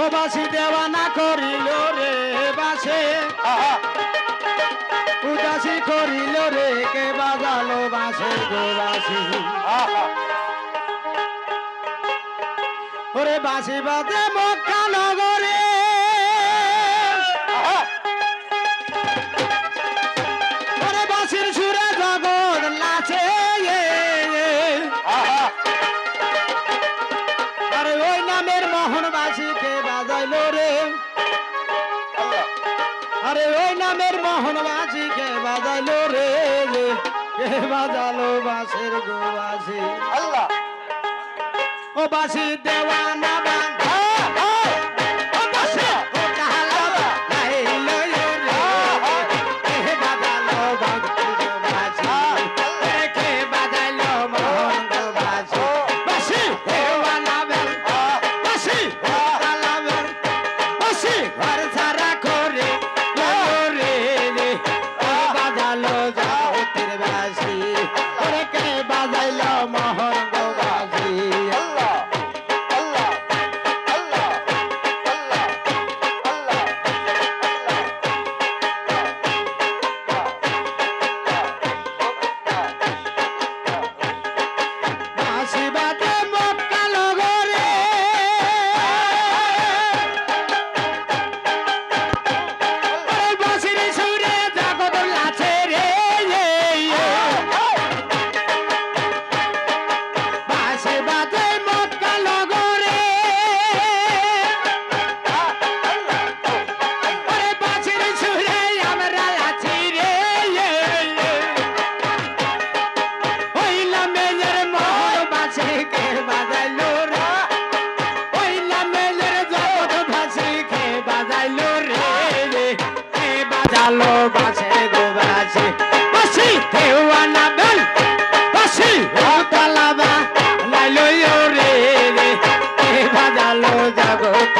ও বাসি দেওয়ানা করিল রে বাসে। উদাসি করিল রে কে বাজালো বাসে গো বাসি। ওরে বাসি বাজে মক্কা নগরে আরে ওই নামের মোহন বাসিকে বাজাইলো রে কে বাজালো বাসের গো বাসি আল্লাহ। ও বাসি দেওয়ানা বান্ধা ও বাসি ও কাহালা লাইলো বাজালো বাসে গো বাসে বাসি দেওয়ানা বেল বাসি তালাবা লাইলো রে বাজালো জগৎ